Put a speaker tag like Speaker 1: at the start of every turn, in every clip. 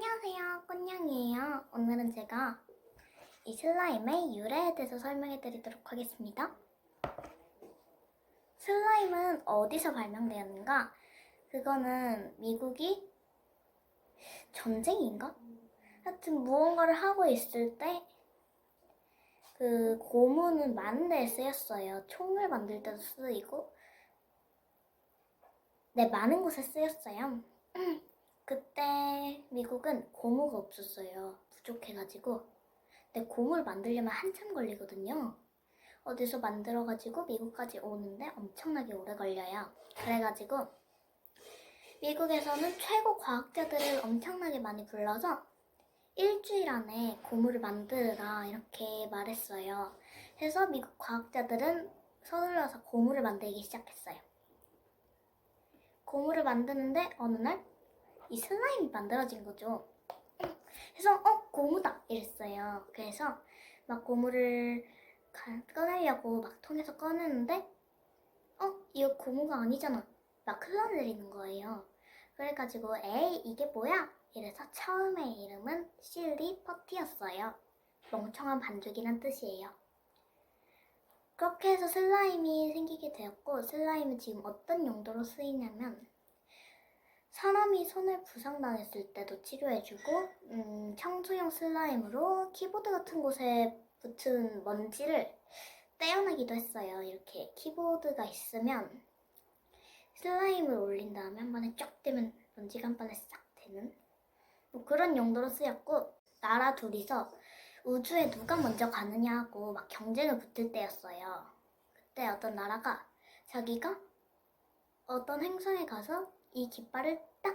Speaker 1: 안녕하세요, 꽃냥이에요. 오늘은 제가 이 슬라임의 유래에 대해서 설명해 드리도록 하겠습니다. 슬라임은 어디서 발명되었는가? 그거는 미국이 전쟁인가? 하여튼 무언가를 하고 있을 때 그 고무는 많은 데에 쓰였어요. 총을 만들 때도 쓰이고 네, 많은 곳에 쓰였어요. 그때 미국은 고무가 없었어요. 부족해가지고. 근데 고무를 만들려면 한참 걸리거든요. 어디서 만들어가지고 미국까지 오는데 엄청나게 오래 걸려요. 그래가지고 미국에서는 최고 과학자들을 엄청나게 많이 불러서 일주일 안에 고무를 만들라 이렇게 말했어요. 그래서 미국 과학자들은 서둘러서 고무를 만들기 시작했어요. 고무를 만드는데 어느 날 이 슬라임이 만들어진 거죠. 그래서 어 고무다 이랬어요. 그래서 막 고무를 가- 꺼내려고 막 통에서 꺼내는데 어 이거 고무가 아니잖아. 막 흘러내리는 거예요. 그래가지고 에이 이게 뭐야? 이래서 처음에 이름은 실리 퍼티였어요. 멍청한 반죽이란 뜻이에요. 그렇게 해서 슬라임이 생기게 되었고 슬라임은 지금 어떤 용도로 쓰이냐면 사람이 손을 부상당했을 때도 치료해주고 음, 청소용 슬라임으로 키보드 같은 곳에 붙은 먼지를 떼어내기도 했어요. 이렇게 키보드가 있으면 슬라임을 올린 다음에 한 번에 쫙 떼면 먼지가 한 번에 싹 되는 뭐 그런 용도로 쓰였고 나라 둘이서 우주에 누가 먼저 가느냐 하고 막 경쟁을 붙을 때였어요. 그때 어떤 나라가 자기가 어떤 행성에 가서 이 깃발을 딱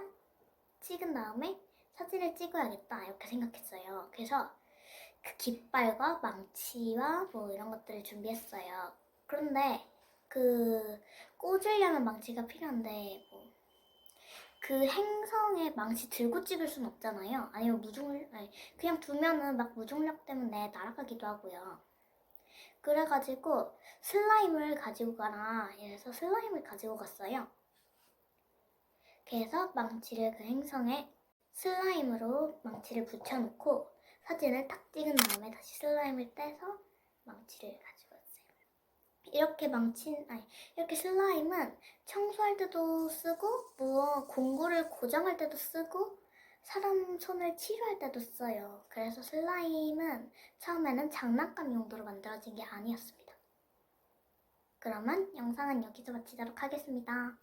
Speaker 1: 찍은 다음에 사진을 찍어야겠다 이렇게 생각했어요. 그래서 그 깃발과 망치와 뭐 이런 것들을 준비했어요. 그런데 그 꽂으려면 망치가 필요한데 뭐 그 행성에 망치 들고 찍을 순 없잖아요. 아니면 무중력 아니 그냥 두면은 막 무중력 때문에 날아가기도 하고요. 그래가지고 슬라임을 가지고 가라. 이래서 슬라임을 가지고 갔어요. 그래서 망치를 그 행성에 슬라임으로 망치를 붙여놓고 사진을 탁 찍은 다음에 다시 슬라임을 떼서 망치를 가지고 왔어요. 이렇게 망치, 아니, 이렇게 슬라임은 청소할 때도 쓰고, 뭐, 공구를 고정할 때도 쓰고, 사람 손을 치료할 때도 써요. 그래서 슬라임은 처음에는 장난감 용도로 만들어진 게 아니었습니다. 그러면 영상은 여기서 마치도록 하겠습니다.